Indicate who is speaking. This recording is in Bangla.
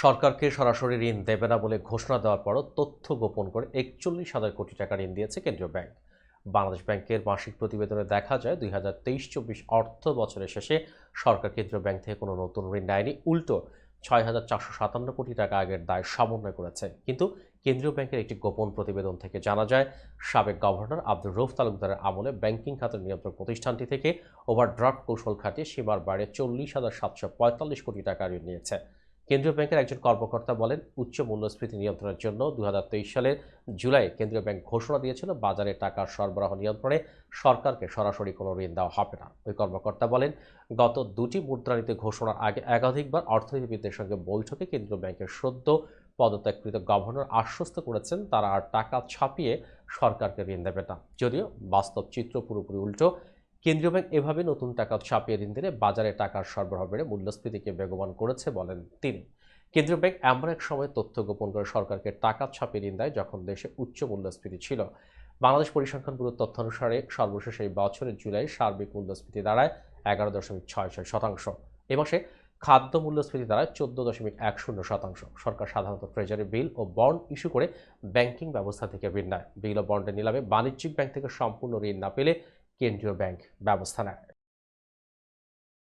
Speaker 1: সরকারকে সরাসরি ঋণ দেবে না বলে ঘোষণা দেওয়ার পরও তথ্য গোপন করে একচল্লিশ হাজার কোটি টাকা ঋণ দিয়েছে কেন্দ্রীয় ব্যাংক। বাংলাদেশ ব্যাংকের মাসিক প্রতিবেদনে দেখা যায়, দুই হাজার তেইশ চব্বিশ অর্থ বছরের শেষে সরকার কেন্দ্রীয় ব্যাংক থেকে কোনো নতুন ঋণ নেয়নি, উল্টো ছয় হাজার চারশো সাতান্ন কোটি টাকা আগের দায় সমন্বয় করেছে। কিন্তু কেন্দ্রীয় ব্যাংকের একটি গোপন প্রতিবেদন থেকে জানা যায়, সাবেক গভর্নর আব্দুর রৌফ তালুকদারের আমলে ব্যাংকিং খাতের নিয়ন্ত্রক প্রতিষ্ঠানটি থেকে ওভারড্রাফট কৌশল খাটিয়ে সীমার বাইরে চল্লিশ হাজার সাতশো পঁয়তাল্লিশ কোটি টাকা ঋণ নিয়েছে। কেন্দ্রীয় ব্যাংকের একজন কর্মকর্তা বলেন, উচ্চ মূল্যস্ফীতি নিয়ন্ত্রণের জন্য দু হাজার তেইশ সালের জুলাই কেন্দ্রীয় ব্যাংক ঘোষণা দিয়েছিল, বাজারে টাকার সরবরাহ নিয়ন্ত্রণে সরকারকে সরাসরি কোনো ঋণ দেওয়া হবে না। ওই কর্মকর্তা বলেন, গত দুটি মুদ্রানীতি ঘোষণার আগে একাধিকবার অর্থনীতিবিদদের সঙ্গে বৈঠকে কেন্দ্রীয় ব্যাংকের সদ্য পদত্যাগকৃত গভর্নর আশ্বস্ত করেছেন, তারা আর টাকা ছাপিয়ে সরকারকে ঋণ দেবে না। যদিও বাস্তব চিত্র পুরোপুরি উল্টো কেন্দ্রীয় ব্যাংক এভাবে নতুন টাকা ছাপিয়ে ঋণ দিলে বাজারে টাকার সরবরাহ বেড়ে মূল্যস্ফীতিকে বেগবান করেছে বলেন তিনি। কেন্দ্রীয় ব্যাংক এমন এক সময় তথ্য গোপন করে সরকারকে টাকা ছাপিয়ে ঋণ দেয় যখন দেশে উচ্চ মূল্যস্ফীতি ছিল। বাংলাদেশ পরিসংখ্যান ব্যুরোর তথ্য অনুসারে সর্বশেষ এই বছরের জুলাই সার্বিক মূল্যস্ফীতি দাঁড়ায় এগারো দশমিক ছয় ছয় শতাংশ। এ মাসে খাদ্য মূল্যস্ফীতি দাঁড়ায় চোদ্দ দশমিক এক শূন্য শতাংশ। সরকার সাধারণত ট্রেজারি বিল ও বন্ড ইস্যু করে ব্যাংকিং ব্যবস্থা থেকে ঋণ নেয়। বিল ও বন্ডের নিলামে বাণিজ্যিক ব্যাংক থেকে সম্পূর্ণ ঋণ না পেলে কেন্দ্রীয় ব্যাংক ব্যবস্থা নেয়।